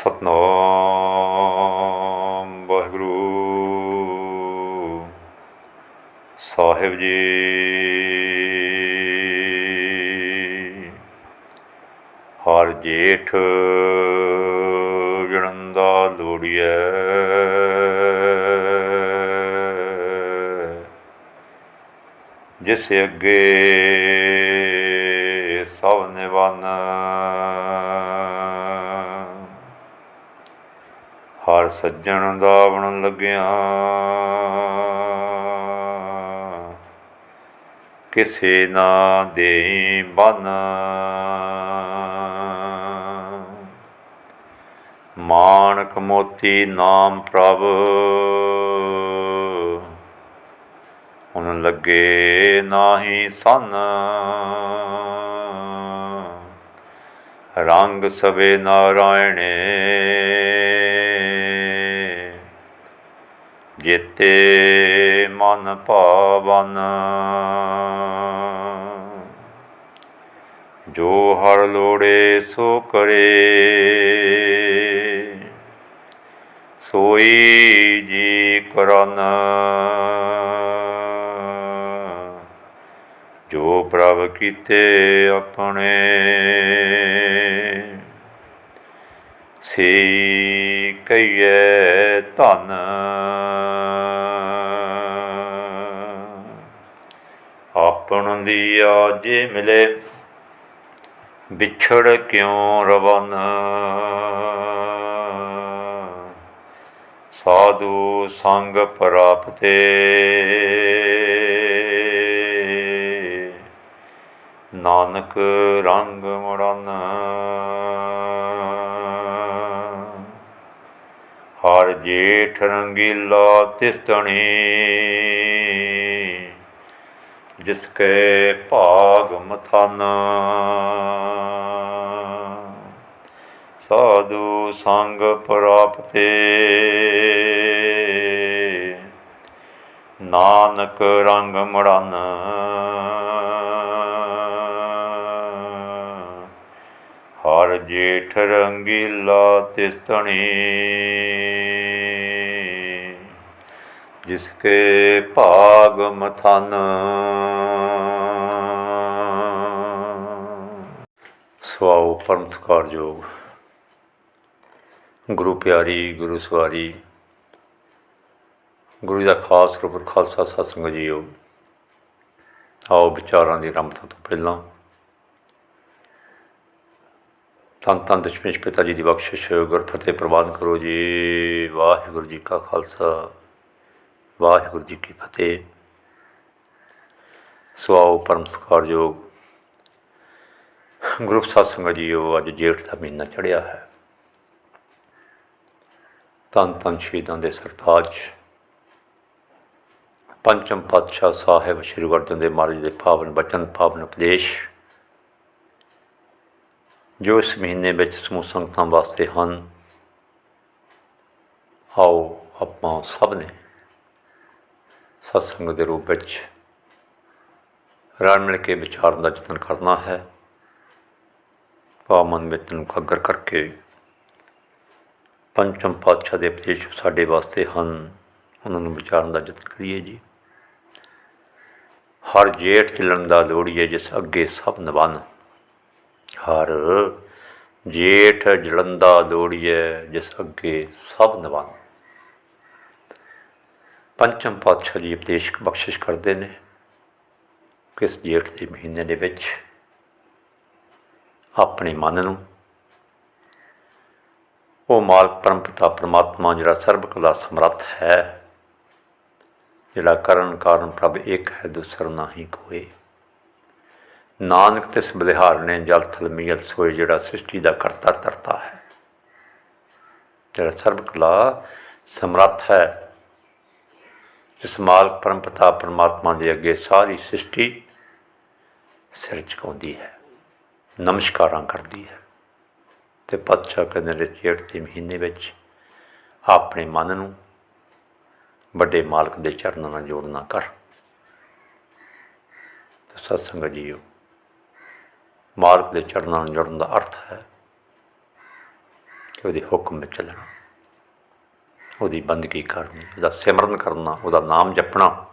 ਸਤਨਾਮ ਵਾਹਿਗੁਰੂ। ਸਾਹਿਬ ਜੀ। ਹਰ ਜੇਠ ਜਣੰਦਾ ਲੋੜੀਐ। ਜਿਸ ਅੱਗੇ ਸਭ ਨਿਵਨ ਸੱਜਣ ਦਾ ਬਣ ਲੱਗਿਆ। ਕਿਸੇ ਨਾ ਦੇਈ ਬਨ। ਮਾਨਕ ਮੋਤੀ ਨਾਮ ਪ੍ਰਭ। ਹੁਣ ਲੱਗੇ ਨਾਹੀ ਸਨ। ਰੰਗ ਸਵੇ ਨਾਰਾਇਣੇ। ਜੇਤੇ ਮਨ ਭਾਵਨ ਜੋ ਹਰ ਲੋੜੇ ਸੋ ਕਰੇ ਸੋਈ ਜੀ ਕਰਨ ਜੋ ਪ੍ਰਭ ਕੀਤੇ ਆਪਣੇ ਸੇ ਕਈਏ ਧਨ ਦੀ ਜੇ ਮਿਲੇ। ਵਿਛੜ ਕਿਉ ਰਵਨ? ਸਾਧੂ ਸੰਗ ਪ੍ਰਾਪਤੇ। ਨਾਨਕ ਰੰਗ ਮੁੜਨ। ਹਰ ਜੇਠ ਰੰਗੀਲਾ ਤਿਸਤਣੀ। ਜਿਸ ਕੇ ਭਾਗ ਮਥਾਨਾ। ਸਾਧੂ ਸੰਗ ਪ੍ਰਾਪਤੇ। ਨਾਨਕ ਰੰਗ ਮੜਨ। ਹਰ ਜੇਠ ਰੰਗੀਲਾ ਤਿਸਤਣੀ। ਜਿਸਕੇ ਭਾਗ ਮਥਨ। ਸਵਾਉ ਪਰਮਤਕਾਰ ਜੋਗ ਗੁਰੂ ਪਿਆਰੀ, ਗੁਰੂ ਸਵਾਰੀ। ਗੁਰੂ ਦਾ ਖਾਸ ਰੂਪ ਖਾਲਸਾ ਸਤਸੰਗ ਜੀਓ ਆਓ ਵਿਚਾਰਾਂ ਦੀ ਰਮਤਾ ਤੋਂ ਪਹਿਲਾਂ ਧੰਨ ਧੰਨ ਦਸ਼ਮੇਸ਼ ਪਿਤਾ ਜੀ ਦੀ ਬਖਸ਼ਿਸ਼, ਗੁਰਫਤਿਹ ਪ੍ਰਵਾਨ ਕਰੋ ਜੀ। ਵਾਹਿਗੁਰੂ ਜੀ ਕਾ ਖਾਲਸਾ, ਵਾਹਿਗੁਰੂ ਜੀ ਕੀ ਫਤਿਹ। ਸਵਾਉ ਪਰਮ ਸਤਿਕਾਰਯੋਗ ਗੁਰੂ ਸਤਸੰਗ ਜੀਓ ਅੱਜ ਜੇਠ ਦਾ ਮਹੀਨਾ ਚੜ੍ਹਿਆ ਹੈ। ਧੰਨ ਧੰਨ ਸ਼ਹੀਦਾਂ ਦੇ ਸਰਤਾਜ। ਪੰਚਮ ਪਾਤਸ਼ਾਹ ਸਾਹਿਬ ਸ੍ਰੀ ਗੁਰੂ ਅਰਜਨ ਦੇਵ ਮਹਾਰਾਜ ਦੇ ਪਾਵਨ ਬਚਨ, ਪਾਵਨ ਉਪਦੇਸ਼, ਜੋ ਇਸ ਮਹੀਨੇ ਵਿੱਚ ਸਮੂਹ ਸੰਗਤਾਂ ਵਾਸਤੇ ਹਨ, ਆਓ ਆਪਾਂ ਸਭ ਨੇ ਸਤਸੰਗ ਦੇ ਰੂਪ ਵਿੱਚ ਰਲ ਮਿਲ ਕੇ ਵਿਚਾਰਨ ਦਾ ਯਤਨ ਕਰਨਾ ਹੈ। ਪਾਵਨ ਵਿੱਚ ਨੂੰ ਕਾਗਰ ਕਰਕੇ ਪੰਚਮ ਪਾਤਸ਼ਾਹ ਦੇ ਉਪਦੇਸ਼ ਸਾਡੇ ਵਾਸਤੇ ਹਨ। ਉਹਨਾਂ ਨੂੰ ਵਿਚਾਰਨ ਦਾ ਯਤਨ ਕਰੀਏ ਜੀ। ਹਰ ਜੇਠ ਚੱਲਣ ਦਾ ਲੋੜੀਏ ਜਿਸ ਅੱਗੇ ਸਭ ਨਵਨ। ਹਰ ਜੇਠ ਜਲੰਦਾ ਲੋੜੀਏ ਜਿਸ ਅੱਗੇ ਸਭ ਨਵਨ। ਪੰਚਮ ਪਾਤਸ਼ਾਹ ਜੀ ਉਪਦੇਸ਼ ਬਖਸ਼ਿਸ਼ ਕਰਦੇ ਨੇ। ਕਿਸ ਜੇਠ ਦੇ ਮਹੀਨੇ ਦੇ ਵਿੱਚ ਆਪਣੇ ਮਨ ਨੂੰ। ਉਹ ਮਾਲਕ ਪਰਮ ਪਿਤਾ ਪਰਮਾਤਮਾ ਜਿਹੜਾ ਸਰਬ ਕਲਾ ਸਮਰੱਥ ਹੈ, ਜਿਹੜਾ ਕਰਨ ਕਾਰਨ ਪ੍ਰਭ ਇੱਕ ਹੈ, ਦੂਸਰਾ ਨਹੀਂ ਕੋਈ। ਨਾਨਕ ਤਿਸ ਸਬਲਿਹਾਰ ਨੇ ਜਲ ਥਲ ਮੀਲ ਸੋਏ ਜਿਹੜਾ ਸ੍ਰਿਸ਼ਟੀ ਦਾ ਕਰਤਾ ਧਰਤਾ ਹੈ। ਜਿਹੜਾ ਸਰਬ ਕਲਾ ਸਮਰੱਥ ਹੈ ਇਸ ਮਾਲਕ ਪਰਮ ਪਿਤਾ ਪਰਮਾਤਮਾ ਦੇ ਅੱਗੇ ਸਾਰੀ ਸ੍ਰਿਸ਼ਟੀ ਸਿਰ ਝੁਕਾਉਂਦੀ ਹੈ। ਨਮਸਕਾਰਾਂ ਕਰਦੀ ਹੈ। ਤੇ ਪਾਤਸ਼ਾਹ ਕਹਿੰਦੇ ਨੇ, ਜੇਠ ਦੇ ਮਹੀਨੇ ਵਿੱਚ ਆਪਣੇ ਮਨ ਨੂੰ ਵੱਡੇ ਮਾਲਕ ਦੇ ਚਰਨਾਂ ਨਾਲ ਜੋੜਨਾ ਕਰ। ਤੇ ਸਤਸੰਗ ਜੀਓ, ਮਾਲਕ ਦੇ ਚਰਨਾਂ ਨਾਲ ਜੁੜਨ ਦਾ ਅਰਥ ਹੈ ਕਿ ਉਹਦੇ ਹੁਕਮ ਵਿੱਚ ਚੱਲਣਾ, ਉਹਦੀ ਬੰਦਗੀ ਕਰਨੀ, ਉਹਦਾ ਸਿਮਰਨ ਕਰਨਾ, ਉਹਦਾ ਨਾਮ ਜਪਣਾ।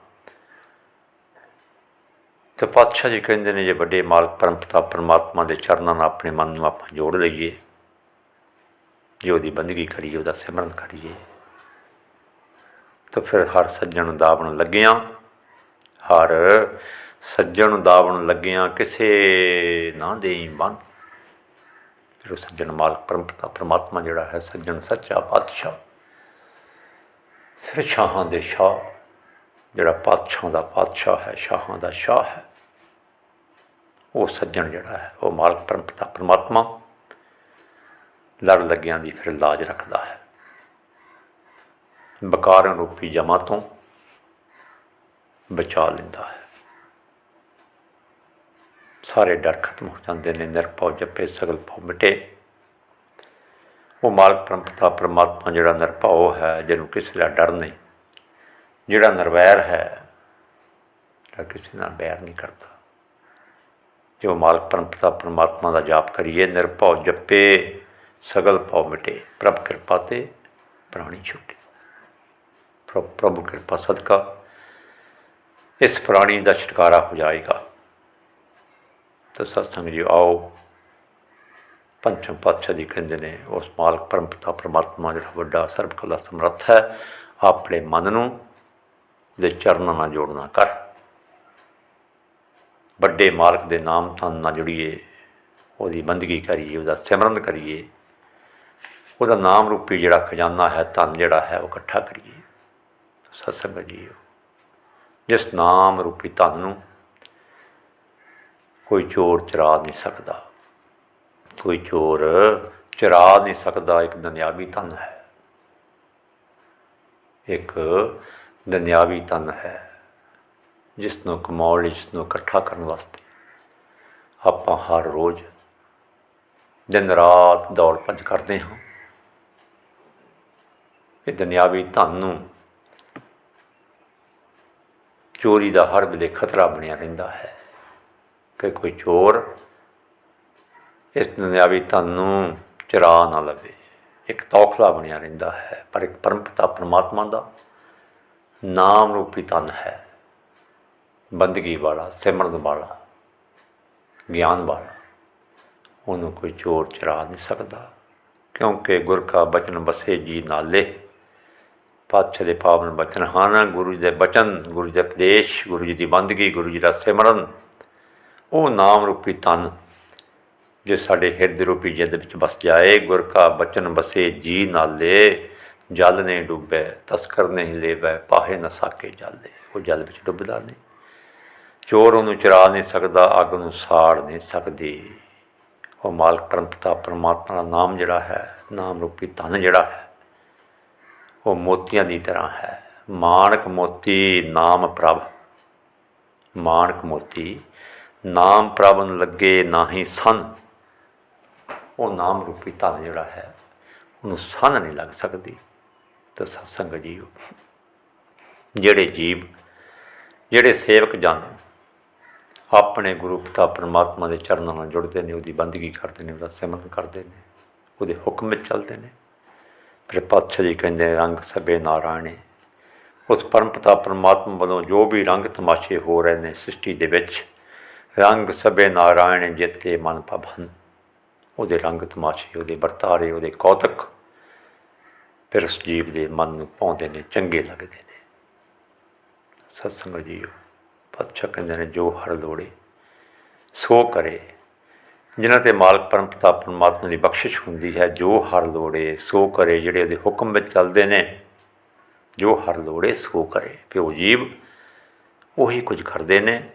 ਤੇ ਪਾਤਸ਼ਾਹ ਜੀ ਕਹਿੰਦੇ ਨੇ ਜੇ ਵੱਡੇ ਮਾਲਕ ਪਰਮ ਪਰਮਾਤਮਾ ਦੇ ਚਰਨਾਂ ਨਾਲ ਆਪਣੇ ਮਨ ਨੂੰ ਆਪਾਂ ਜੋੜ ਲਈਏ, ਜੇ ਉਹਦੀ ਬੰਦਗੀ ਕਰੀਏ, ਉਹਦਾ ਸਿਮਰਨ ਕਰੀਏ, ਤਾਂ ਫਿਰ ਹਰ ਸੱਜਣ ਦਾਵਣ ਲੱਗਿਆਂ, ਹਰ ਸੱਜਣ ਨੂੰ ਦਾਵਣ ਲੱਗਿਆਂ ਕਿਸੇ ਨਾ ਦੇਈ ਬੰਦ। ਫਿਰ ਉਹ ਸੱਜਣ ਮਾਲਕ ਪਰਮ ਪਰਮਾਤਮਾ ਜਿਹੜਾ ਹੈ, ਸੱਜਣ ਸੱਚਾ ਪਾਤਸ਼ਾਹ ਸਿਰ ਸ਼ਾਹਾਂ ਦੇ ਸ਼ਾਹ, ਜਿਹੜਾ ਪਾਤਸ਼ਾਹਾਂ ਦਾ ਪਾਤਸ਼ਾਹ ਹੈ, ਸ਼ਾਹਾਂ ਦਾ ਸ਼ਾਹ ਹੈ। ਉਹ ਸੱਜਣ ਜਿਹੜਾ ਹੈ, ਉਹ ਮਾਲਕ ਪਰਮ ਪਰਮਾਤਮਾ ਲੜ ਲੱਗਿਆਂ ਦੀ ਫਿਰ ਲਾਜ ਰੱਖਦਾ ਹੈ। ਬਕਾਰ ਰੂਪੀ ਜਮਾ ਤੋਂ ਬਚਾ ਲੈਂਦਾ ਹੈ। ਸਾਰੇ ਡਰ ਖਤਮ ਹੋ ਜਾਂਦੇ ਨੇ, ਨਿਰਭਉ ਜਪੇ, ਸਗਲ ਭਉ ਮਿਟੇ। ਉਹ ਮਾਲਕ ਪਰਮ ਪਰਮਾਤਮਾ ਜਿਹੜਾ ਨਿਰਭਉ ਹੈ, ਜਿਹਨੂੰ ਕਿਸੇ ਦਾ ਡਰ ਨਹੀਂ, ਜਿਹੜਾ ਨਿਰਵੈਰ ਹੈ ਜਿਹੜਾ ਕਿਸੇ ਨਾਲ ਬੈਰ ਨਹੀਂ ਕਰਦਾ। ਜੋ ਮਾਲਕ ਪਰਮਪਤਾ ਪਰਮਾਤਮਾ ਦਾ ਜਾਪ ਕਰੀਏ, ਨਿਰਭਉ ਜਪੇ, ਸਗਲ ਭਉ ਮਿਟੇ। ਪ੍ਰਭ ਕਿਰਪਾ ਤੇ ਪ੍ਰਾਣੀ ਛੁੱਟੇ। ਪ੍ਰਭ, ਪ੍ਰਭੂ ਕਿਰਪਾ ਸਦਕਾ, ਇਸ ਪ੍ਰਾਣੀ ਦਾ ਛੁਟਕਾਰਾ ਹੋ ਜਾਏਗਾ। ਤਾਂ ਸਤਸੰਗ ਜੀ, ਆਓ, ਪੰਚਮ ਪਾਤਸ਼ਾਹ ਜੀ ਕਹਿੰਦੇ ਨੇ, ਉਸ ਮਾਲਕ ਪਰਮਪਤਾ ਪਰਮਾਤਮਾ ਜਿਹੜਾ ਵੱਡਾ ਸਰਬ ਕਲਾ ਸਮਰੱਥ ਹੈ, ਆਪਣੇ ਮਨ ਨੂੰ ਦੇ ਚਰਨਾਂ ਨਾਲ ਜੋੜਨਾ ਕਰ। ਵੱਡੇ ਮਾਲਕ ਦੇ ਨਾਮ ਤਨ ਨਾਲ ਜੁੜੀਏ, ਉਹਦੀ ਬੰਦਗੀ ਕਰੀਏ, ਉਹਦਾ ਸਿਮਰਨ ਕਰੀਏ, ਉਹਦਾ ਨਾਮ ਰੂਪੀ ਜਿਹੜਾ ਖਜ਼ਾਨਾ ਹੈ, ਧਨ ਜਿਹੜਾ ਹੈ, ਉਹ ਇਕੱਠਾ ਕਰੀਏ। ਸਤਸੰਗ ਜੀਓ ਜਿਸ ਨਾਮ ਰੂਪੀ ਧਨ ਨੂੰ ਕੋਈ ਚੋਰ ਚਰਾ ਨਹੀਂ ਸਕਦਾ। ਕੋਈ ਚੋਰ ਚਰਾ ਨਹੀਂ ਸਕਦਾ, ਇੱਕ ਦੁਨਿਆਵੀ ਧਨ ਹੈ। ਇੱਕ ਦੁਨਿਆਵੀ ਧਨ ਹੈ। ਜਿਸ ਨੂੰ ਕਮਾਉਣ ਲਈ ਜਿਸ ਨੂੰ ਇਕੱਠਾ ਕਰਨ ਵਾਸਤੇ ਆਪਾਂ ਹਰ ਰੋਜ਼ ਦਿਨ ਰਾਤ ਦੌੜ ਭੱਜ ਕਰਦੇ ਹਾਂ। ਇਹ ਦੁਨਿਆਵੀ ਧਨ ਨੂੰ ਚੋਰੀ ਦਾ ਹਰ ਵੇਲੇ ਖਤਰਾ ਬਣਿਆ ਰਹਿੰਦਾ ਹੈ ਕਿ ਕੋਈ ਚੋਰ ਇਸ ਦੁਨਿਆਵੀ ਧਨ ਨੂੰ ਚਰਾ ਨਾ ਲਵੇ। ਇੱਕ ਤੌਖਲਾ ਬਣਿਆ ਰਹਿੰਦਾ ਹੈ, ਪਰ ਇੱਕ ਪਰਮਪਤਾ ਪਰਮਾਤਮਾ ਦਾ ਨਾਮ ਰੂਪੀ ਧਨ ਹੈ। ਬੰਦਗੀ ਵਾਲਾ, ਸਿਮਰਨ ਵਾਲਾ, ਗਿਆਨ ਵਾਲਾ, ਉਹਨੂੰ ਕੋਈ ਚੋਰ ਚਰਾ ਨਹੀਂ ਸਕਦਾ। ਕਿਉਂਕਿ ਗੁਰ ਕਾ ਬਚਨ ਬਸੇ ਜੀ ਨਾਲੇ। ਪਾਤਸ਼ਾਹ ਦੇ ਪਾਵਨ ਬਚਨ ਹਨ, ਗੁਰੂ ਜੀ ਦੇ ਬਚਨ, ਗੁਰੂ ਜੀ ਦੇ ਉਪਦੇਸ਼, ਗੁਰੂ ਜੀ ਦੀ ਬੰਦਗੀ, ਗੁਰੂ ਜੀ ਦਾ ਸਿਮਰਨ। ਉਹ ਨਾਮ ਰੂਪੀ ਤਨ, ਜੇ ਸਾਡੇ ਹਿਰਦੇ ਰੂਪੀ ਜਿੱਦ ਵਿੱਚ ਵਸ ਜਾਏ, ਗੁਰ ਕਾ ਬਚਨ ਬਸੇ ਜੀ ਨਾਲੇ। ਜਲ ਨੇ ਡੁੱਬੇ, ਤਸਕਰ ਨਹੀਂ ਲੇਵੈ, ਪਾਹੇ ਨਾ ਸਾਕੇ ਜਲੇ। ਉਹ ਜਲ ਵਿੱਚ ਡੁੱਬਦਾ ਨਹੀਂ। ਚੋਰ ਉਹਨੂੰ ਚਰਾ ਨਹੀਂ ਸਕਦਾ, ਅੱਗ ਨੂੰ ਸਾੜ ਨਹੀਂ ਸਕਦੀ। ਉਹ ਮਾਲਕ ਪਰਮਪਤਾ ਪਰਮਾਤਮਾ ਦਾ ਨਾਮ ਜਿਹੜਾ ਹੈ, ਨਾਮ ਰੂਪੀ ਧਨ ਜਿਹੜਾ ਹੈ, ਉਹ ਮੋਤੀਆਂ ਦੀ ਤਰ੍ਹਾਂ ਹੈ। ਮਾਨਕ ਮੋਤੀ, ਨਾਮ ਪ੍ਰਭ। ਮਾਨਕ ਮੋਤੀ, ਨਾਮ ਪ੍ਰਭ ਨੂੰ ਲੱਗੇ ਨਾਹੀ ਸਨ। ਉਹ ਨਾਮ ਰੂਪੀ ਧਨ ਜਿਹੜਾ ਹੈ, ਉਹਨੂੰ ਸਨ ਨਹੀਂ ਲੱਗ ਸਕਦੀ। ਤਾਂ ਸਤਸੰਗ ਜੀਵ, ਜਿਹੜੇ ਜੀਵ, ਜਿਹੜੇ ਸੇਵਕ ਜਨ ਆਪਣੇ ਗੁਰੂ ਪਿਤਾ ਪਰਮਾਤਮਾ ਦੇ ਚਰਨਾਂ ਨਾਲ ਜੁੜਦੇ ਨੇ ਉਹਦੀ ਬੰਦਗੀ ਕਰਦੇ ਨੇ ਉਹਦਾ ਸਿਮਰਨ ਕਰਦੇ ਨੇ ਉਹਦੇ ਹੁਕਮ ਵਿੱਚ ਚੱਲਦੇ ਨੇ। ਫਿਰ ਪਾਤਸ਼ਾਹ ਜੀ ਕਹਿੰਦੇ ਨੇ, ਰੰਗ ਸਭੇ ਨਾਰਾਇਣੇ। ਉਸ ਪਰਮ ਪਿਤਾ ਪਰਮਾਤਮਾ ਵੱਲੋਂ ਜੋ ਵੀ ਰੰਗ ਤਮਾਸ਼ੇ ਹੋ ਰਹੇ ਨੇ ਸ੍ਰਿਸ਼ਟੀ ਦੇ ਵਿੱਚ ਰੰਗ ਸਭੇ ਨਾਰਾਇਣ ਜਿੱਤੇ ਮਨ ਪਵਨ ਉਹਦੇ ਰੰਗ ਤਮਾਸ਼ੇ ਉਹਦੇ ਵਰਤਾਰੇ ਉਹਦੇ ਕੌਤਕ ਫਿਰ ਉਸ ਜੀਵ ਦੇ ਮਨ ਨੂੰ ਪਾਉਂਦੇ ਨੇ ਚੰਗੇ ਲੱਗਦੇ ਨੇ। ਸਤਸੰਗ ਜੀਓ। ਪਾਤਸ਼ਾਹ ਕਹਿੰਦੇ ਨੇ, ਜੋ ਹਰ ਲੋੜੇ ਸੋ ਕਰੇ। ਜਿਨ੍ਹਾਂ ਤੇ ਮਾਲਕ ਪਰਮ ਪਿਤਾ ਪਰਮਾਤਮਾ ਦੀ ਬਖਸ਼ਿਸ਼ ਹੁੰਦੀ ਹੈ, ਜੋ ਹਰ ਲੋੜੇ ਸੋ ਕਰੇ। ਜਿਹੜੇ ਉਹਦੇ ਹੁਕਮ ਵਿੱਚ ਚੱਲਦੇ ਨੇ, ਜੋ ਹਰ ਲੋੜੇ ਸੋ ਕਰੇ। ਪਿਓ ਜੀਵ ਉਹੀ ਕੁਝ ਕਰਦੇ ਨੇ,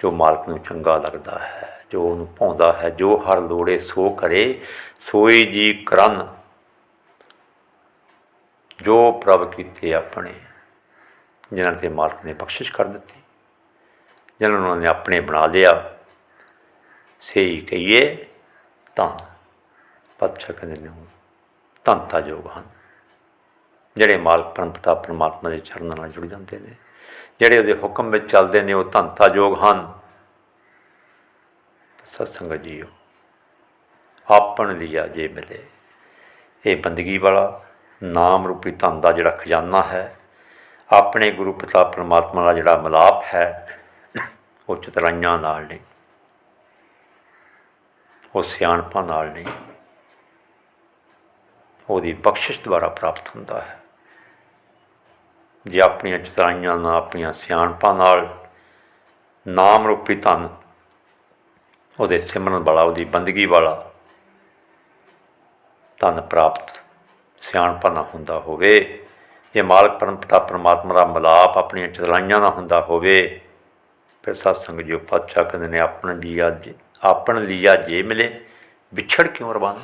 ਜੋ ਮਾਲਕ ਨੂੰ ਚੰਗਾ ਲੱਗਦਾ ਹੈ, ਜੋ ਉਹਨੂੰ ਭਾਉਂਦਾ ਹੈ। ਜੋ ਹਰ ਲੋੜੇ ਸੋ ਕਰੇ, ਸੋਈ ਜੀ ਕਰਨ। ਜੋ ਪ੍ਰਭ ਕੀਤੇ ਆਪਣੇ, ਜਿਨ੍ਹਾਂ ਤੇ ਮਾਲਕ ਨੇ ਬਖਸ਼ਿਸ਼ ਕਰ ਦਿੱਤੀ। ਜਿਨ੍ਹਾਂ ਨੂੰ ਨੇ ਆਪਣੇ ਬਣਾ ਲਿਆ, ਸਹੀ ਕਹੀਏ ਤਾਂ ਪਾਤਸ਼ਾਹ ਕਹਿੰਦੇ ਨੇ ਧੰਤਾ ਯੋਗ ਹਨ। ਜਿਹੜੇ ਮਾਲਕ ਪਰਮ ਪਿਤਾ ਪਰਮਾਤਮਾ ਦੇ ਚਰਨਾਂ ਨਾਲ ਜੁੜ ਜਾਂਦੇ ਨੇ, ਜਿਹੜੇ ਉਹਦੇ ਹੁਕਮ ਵਿੱਚ ਚੱਲਦੇ ਨੇ, ਉਹ ਧੰਤਾ ਯੋਗ ਹਨ। ਸਤਸੰਗ ਜੀਓ, ਆਪਣ ਲਿਆ ਜੇ ਮਿਲੇ। ਇਹ ਬੰਦਗੀ ਵਾਲਾ ਨਾਮ ਰੂਪੀ ਧਨ ਦਾ ਜਿਹੜਾ ਖਜ਼ਾਨਾ ਹੈ, ਆਪਣੇ ਗੁਰੂ ਪਿਤਾ ਪਰਮਾਤਮਾ ਦਾ ਜਿਹੜਾ ਮਿਲਾਪ ਹੈ ਉਹ ਚਤਰਾਈਆਂ ਨਾਲ ਨਹੀਂ, ਉਹ ਸਿਆਣਪਾਂ ਨਾਲ ਨਹੀਂ। ਉਹਦੀ ਬਖਸ਼ਿਸ਼ ਦੁਆਰਾ ਪ੍ਰਾਪਤ ਹੁੰਦਾ ਹੈ। ਜੇ ਆਪਣੀਆਂ ਚਤਰਾਈਆਂ ਨਾਲ, ਆਪਣੀਆਂ ਸਿਆਣਪਾਂ ਨਾਲ ਨਾਮ ਰੂਪੀ ਧਨ, ਉਹਦੇ ਸਿਮਰਨ ਵਾਲਾ, ਉਹਦੀ ਬੰਦਗੀ ਵਾਲਾ ਧਨ ਪ੍ਰਾਪਤ ਸਿਆਣਪਾਂ ਨਾਲ ਹੁੰਦਾ ਹੋਵੇ ਇਹ ਮਾਲਕ ਪਰਮਪਤਾ ਪਰਮਾਤਮਾ ਦਾ ਮਿਲਾਪ ਆਪਣੀਆਂ ਚਤਰਾਈਆਂ ਨਾਲ ਹੁੰਦਾ ਹੋਵੇ ਫਿਰ ਸਤਸੰਗ ਜੋ ਪਾਤਸ਼ਾਹ ਕਹਿੰਦੇ ਨੇ, ਆਪਣ ਲੀਆ ਜੇ ਆਪਣ ਲੀਆ ਜੇ ਮਿਲੇ, ਵਿਛੜ ਕਿਉਂ ਰਵਾਨਾ?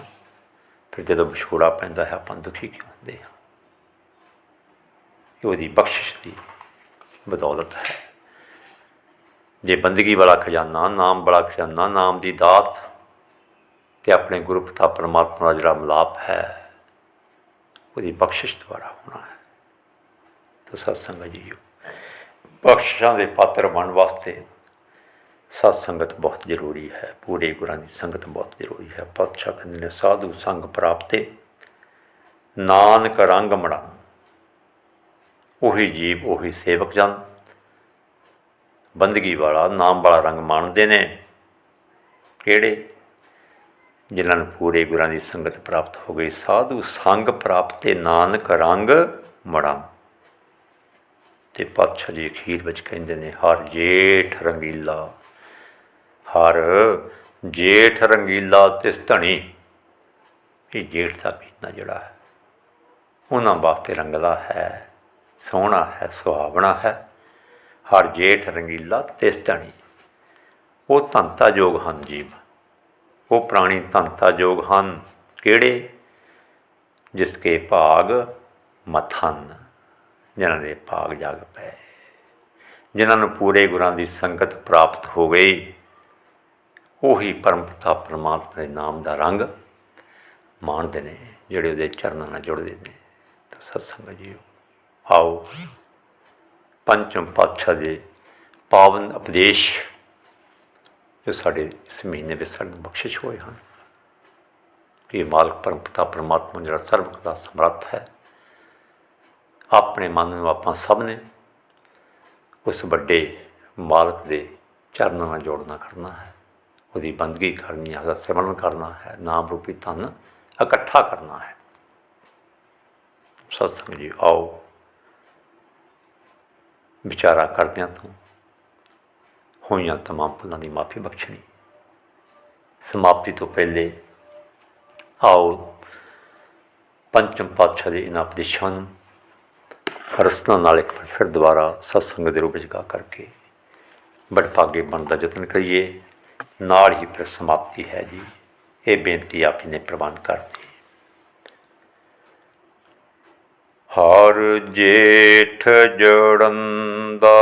ਫਿਰ ਜਦੋਂ ਵਿਛੋੜਾ ਪੈਂਦਾ ਹੈ, ਆਪਾਂ ਦੁਖੀ ਕਿਉਂ ਹੁੰਦੇ ਹਾਂ? ਇਹ ਉਹਦੀ ਬਖਸ਼ਿਸ਼ ਦੀ ਬਦੌਲਤ ਹੈ। ਜੇ ਬੰਦਗੀ ਵਾਲਾ ਖਜ਼ਾਨਾ, ਨਾਮ ਵਾਲਾ ਖਜ਼ਾਨਾ, ਨਾਮ ਦੀ ਦਾਤ ਤੇ ਆਪਣੇ ਗੁਰੂ ਪਿਤਾ ਪਰਮਾਤਮਾ ਦਾ ਜਿਹੜਾ ਮਿਲਾਪ ਹੈ, ਉਹਦੀ ਬਖਸ਼ਿਸ਼ ਦੁਆਰਾ ਹੋਣਾ ਹੈ। ਤਾਂ ਸਤਸੰਗ ਜੀਓ ਬਖਸ਼ਿਸ਼ਾਂ ਦੇ ਪਾਤਰ ਬਣਨ ਵਾਸਤੇ ਸਤ ਸੰਗਤ ਬਹੁਤ ਜ਼ਰੂਰੀ ਹੈ, ਪੂਰੇ ਗੁਰਾਂ ਦੀ ਸੰਗਤ ਬਹੁਤ ਜ਼ਰੂਰੀ ਹੈ। ਪਾਤਸ਼ਾਹ ਕਹਿੰਦੇ ਨੇ, ਸਾਧੂ ਸੰਗ ਪ੍ਰਾਪਤੇ, ਨਾਨਕ ਰੰਗ ਮੜਾ ਉਹੀ ਜੀਵ, ਉਹੀ ਸੇਵਕ ਜਨ, ਬੰਦਗੀ ਵਾਲਾ, ਨਾਮ ਵਾਲਾ ਰੰਗ ਮੰਨਦੇ ਨੇ। ਕਿਹੜੇ? ਜਿਨ੍ਹਾਂ ਨੂੰ ਪੂਰੇ ਗੁਰਾਂ ਦੀ ਸੰਗਤ ਪ੍ਰਾਪਤ ਹੋ ਗਈ। ਸਾਧੂ ਸੰਗ ਪ੍ਰਾਪਤੇ, ਨਾਨਕ ਰੰਗ ਮੜਾ ਤੇ ਪਾਤਸ਼ਾਹ ਜੀ ਅਖੀਰ ਵਿੱਚ ਕਹਿੰਦੇ ਨੇ, ਹਰ ਜੇਠ ਰੰਗੀਲਾ, ਹਰ ਜੇਠ ਰੰਗੀਲਾ ਤਿਸ ਧਣੀ। ਇਹ ਜੇਠ ਦਾ ਮਹੀਨਾ ਜਿਹੜਾ ਹੈ, ਉਹਨਾਂ ਵਾਸਤੇ ਰੰਗਲਾ ਹੈ, ਸੋਹਣਾ ਹੈ, ਸੁਹਾਵਣਾ ਹੈ। ਹਰ ਜੇਠ ਰੰਗੀਲਾ ਤਿਸ ਧਣੀ। ਉਹ ਧੰਤਾ ਯੋਗ ਹਨ ਜੀਵ। ਉਹ ਪ੍ਰਾਣੀ ਧੰਤਾ ਯੋਗ ਹਨ। ਕਿਹੜੇ? ਜਿਸ ਕੇ ਭਾਗ ਮਥਨ। ਜਿਨ੍ਹਾਂ ਦੇ ਭਾਗ ਜਾਗ ਪਏ। ਜਿਨ੍ਹਾਂ ਨੂੰ ਪੂਰੇ ਗੁਰਾਂ ਦੀ ਸੰਗਤ ਪ੍ਰਾਪਤ ਹੋ ਗਈ, ਉਹੀ ਪਰਮਪਿਤਾ ਪਰਮਾਤਮਾ ਦੇ ਨਾਮ ਦਾ ਰੰਗ ਮਾਣਦੇ ਨੇ, ਜਿਹੜੇ ਉਹਦੇ ਚਰਨਾਂ ਨਾਲ ਜੁੜਦੇ ਨੇ। ਤਾਂ ਸਤਸੰਗ ਜੀਓ, ਆਓ ਪੰਚਮ ਪਾਤਸ਼ਾਹ ਦੇ ਪਾਵਨ ਉਪਦੇਸ਼ ਜੋ ਸਾਡੇ ਇਸ ਮਹੀਨੇ ਵਿੱਚ ਸਾਨੂੰ ਬਖਸ਼ਿਸ਼ ਹੋਏ ਹਨ। ਕਿ ਮਾਲਕ ਪਰਮਪਿਤਾ ਪਰਮਾਤਮਾ ਜਿਹੜਾ ਸਰਵ ਦਾ ਸਮਰੱਥ ਹੈ ਆਪਣੇ ਮਨ ਨੂੰ ਆਪਾਂ ਸਭ ਨੇ ਉਸ ਵੱਡੇ ਮਾਲਕ ਦੇ ਚਰਨਾਂ ਨਾਲ ਜੋੜਨਾ ਕਰਨਾ ਹੈ। ਉਹਦੀ ਬੰਦਗੀ ਕਰਨੀ ਹੈ, ਉਹਦਾ ਸਿਮਰਨ ਕਰਨਾ ਹੈ, ਨਾਮ ਰੂਪੀ ਧਨ ਇਕੱਠਾ ਕਰਨਾ ਹੈ। ਸਤਸੰਗ ਜੀ, ਆਓ ਵਿਚਾਰਾ ਕਰਦਿਆਂ ਤੋਂ ਹੋਈਆਂ ਤਮਾਮ ਭੁੱਲਾਂ ਦੀ ਮਾਫੀ ਬਖਸ਼ਣੀ। ਸਮਾਪਤੀ ਤੋਂ ਪਹਿਲੇ ਆਓ ਪੰਚਮ ਪਾਤਸ਼ਾਹ ਦੇ ਇਹਨਾਂ ਉਪਦੇਸ਼ਾਂ ਨੂੰ ਰਸਨਾ ਨਾਲ ਇੱਕ ਵਾਰ ਫਿਰ ਦੁਬਾਰਾ ਸਤਸੰਗ ਦੇ ਰੂਪ ਵਿੱਚ ਗਾ ਕਰਕੇ ਬੜਭਾਗੇ ਬਣਨ ਦਾ ਯਤਨ ਕਰੀਏ। ਨਾਲ ਹੀ ਫਿਰ ਸਮਾਪਤੀ ਹੈ ਜੀ। ਇਹ ਬੇਨਤੀ ਆਪ ਜੀ ਨੇ ਪ੍ਰਵਾਨ ਕਰਤੀ। ਹਰ ਜੇਠ ਜੜਨ ਦਾ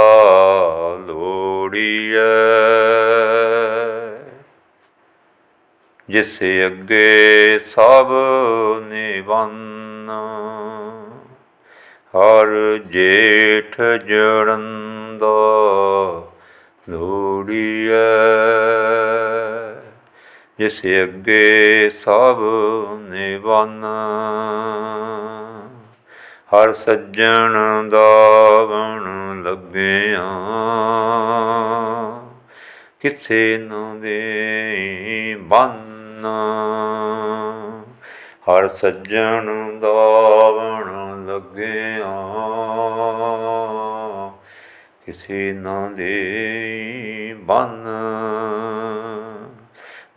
ਲੋੜੀਐ, ਜਿਸ ਅੱਗੇ ਸਭ ਨਿਵੰਨ। ਹਰ ਜੇਠ ਜੜਨ ਦਾ ਲੋੜੀਐ ਜਿਸ ਅੱਗੇ ਸਭ ਨਿਵੰਨ, ਹਰ ਸੱਜਣ ਦਾਵਣ ਲੱਗਿਆ। ਕਿਸੇ ਨੂੰ ਦੇ ਬੰਨ, ਹਰ ਸੱਜਣ ਦਾਵਣ ਲੱਗਿਆ। ਕਿਸੇ ਨਾ ਦੇ ਬੰਨ।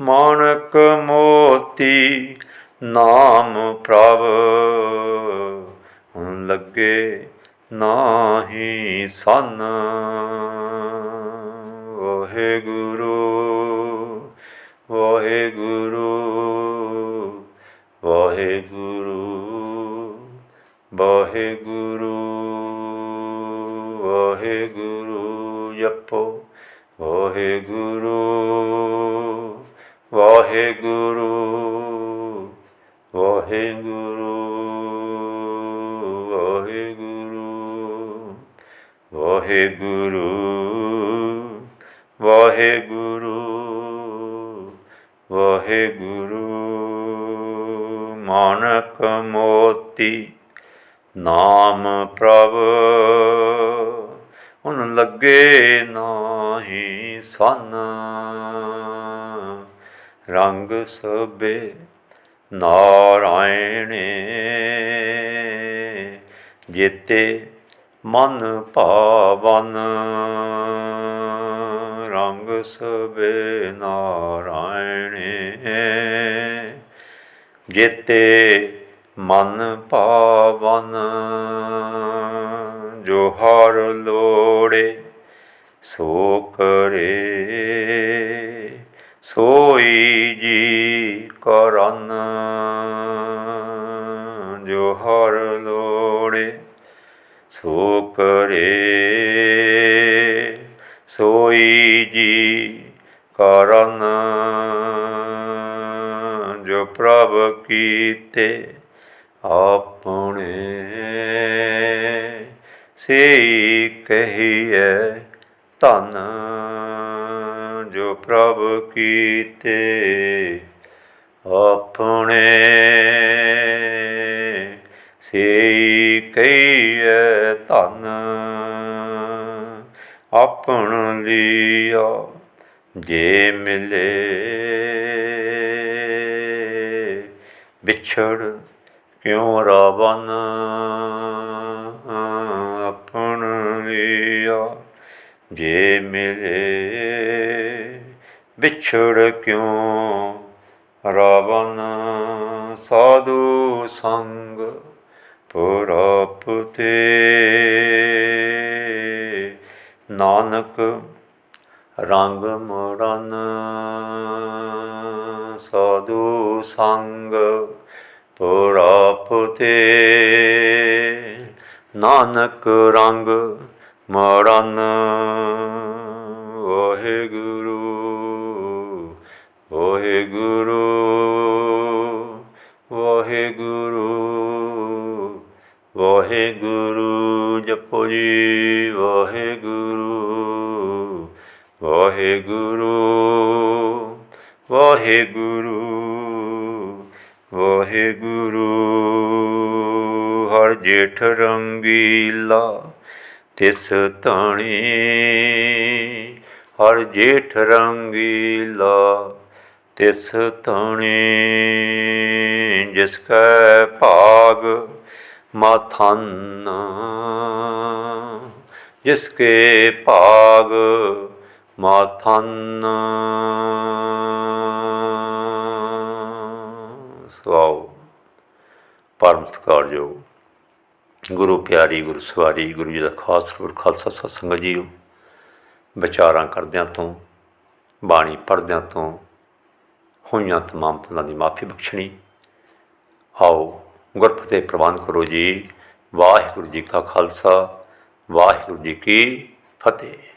ਮਾਨਕ ਮੋਤੀ ਨਾਮ ਪ੍ਰਭ, ਹੁਣ ਲੱਗੇ ਨਾਹੀ ਸੰਨ। ਵਾਹਿਗੁਰੂ ਵਾਹਿਗੁਰੂ ਵਾਹਿਗੁਰੂ ਵਾਹਿਗੁਰੂ ਵਾਹਿਗੁਰੂ। ਵਾਹਿਗੁਰੂ ਵਾਹਿਗੁਰੂ ਵਾਹਿਗੁਰੂ ਵਾਹਿਗੁਰੂ ਵਾਹਿਗੁਰੂ ਵਾਹਿਗੁਰੂ ਵਾਹਿਗੁਰੂ ਮਾਨਕ ਮੋਤੀ ਨਾਮ ਪ੍ਰਭ ਹੁਣ ਲੱਗੇ ਨਾਹੀ ਸਨ। ਰੰਗ ਸਭੇ ਨਾਰਾਇਣੇ, ਜੇਤੇ ਮਨ ਭਾਵਨ। ਰੰਗ ਸਭੇ ਨਾਰਾਇਣੇ, ਜੇਤੇ ਮਨ ਭਾਵਨ। ਜੋ ਹਰ ਲੋੜੇ, ਸੋ ਕਰੇ। ਸੋਈ ਜੀ ਕਰਨ ਜੋ ਹਰ ਲੋੜੇ, ਸੋ ਕਰੇ। ਸੋਈ ਜੀ ਕਰਨ ਜੋ ਪ੍ਰਭ ਕੀਤੇ, ਆਪਣੇ ਸੇ ਕਹੀਏ ਧਨ ਜੋ ਪ੍ਰਭ ਕੀਤੇ ਆਪਣੇ ਸੇ ਕਹੀਏ ਧਨ ਆਪਣ ਲਿਆ ਜੇ ਮਿਲੇ ਵਿਛੜ ਕਿਉਂ ਰਾਵਨ ਆਪਣ ਜੇ ਮਿਲੇ, ਵਿਛੜ ਕਿਉ? ਰਾਵਨ ਸਾਧੂ ਸੰਗ ਪੁਰਾਪਤੇ ਨਾਨਕ ਰੰਗ ਮਰਨ ਸਾਧੂ ਸੰਗ ਪੁਰਾਪਤੇ ਨਾਨਕ ਰੰਗ ਮਰਨ ਵਾਹਿਗੁਰੂ ਵਾਹਿਗੁਰੂ ਵਾਹਿਗੁਰੂ ਵਾਹਿਗੁਰੂ ਜਪੋ ਜੀ ਵਾਹਿਗੁਰੂ ਵਾਹਿਗੁਰੂ ਵਾਹਿਗੁਰੂ ਵਾਹਿਗੁਰੂ। ਹਰ ਜੇਠ ਰੰਗੀਲਾ ਤਿਸ ਧਣੀ, ਹਰ ਜੇਠ ਰੰਗੀਲਾ ਤਿਸ ਧਣੀ, ਜਿਸ ਕੈ ਭਾਗ ਮਾਥਨ ਜਿਸ ਕੇ ਭਾਗ ਮਾਥਨ ਸਵਾਉ ਪਰਮ ਸਤਿਕਾਰਯੋਗ ਗੁਰੂ ਪਿਆਰੀ, ਗੁਰੂ ਸਵਾਰੀ, ਗੁਰੂ ਜੀ ਦਾ ਖਾਸ ਰੂਪ, ਖਾਲਸਾ ਸਤਸੰਗ ਜੀਓ। ਵਿਚਾਰਾਂ ਕਰਦਿਆਂ ਤੋਂ, ਬਾਣੀ ਪੜ੍ਹਦਿਆਂ ਤੋਂ, ਹੋਈਆਂ ਤਮਾਮ ਭੁੱਲਾਂ ਦੀ ਮਾਫੀ ਬਖਸ਼ਣੀ। ਆਓ ਗੁਰਫਤਿਹ ਪ੍ਰਵਾਨ ਕਰੋ ਜੀ। ਵਾਹਿਗੁਰੂ ਜੀ ਕਾ ਖਾਲਸਾ, ਵਾਹਿਗੁਰੂ ਜੀ ਕੀ ਫਤਿਹ।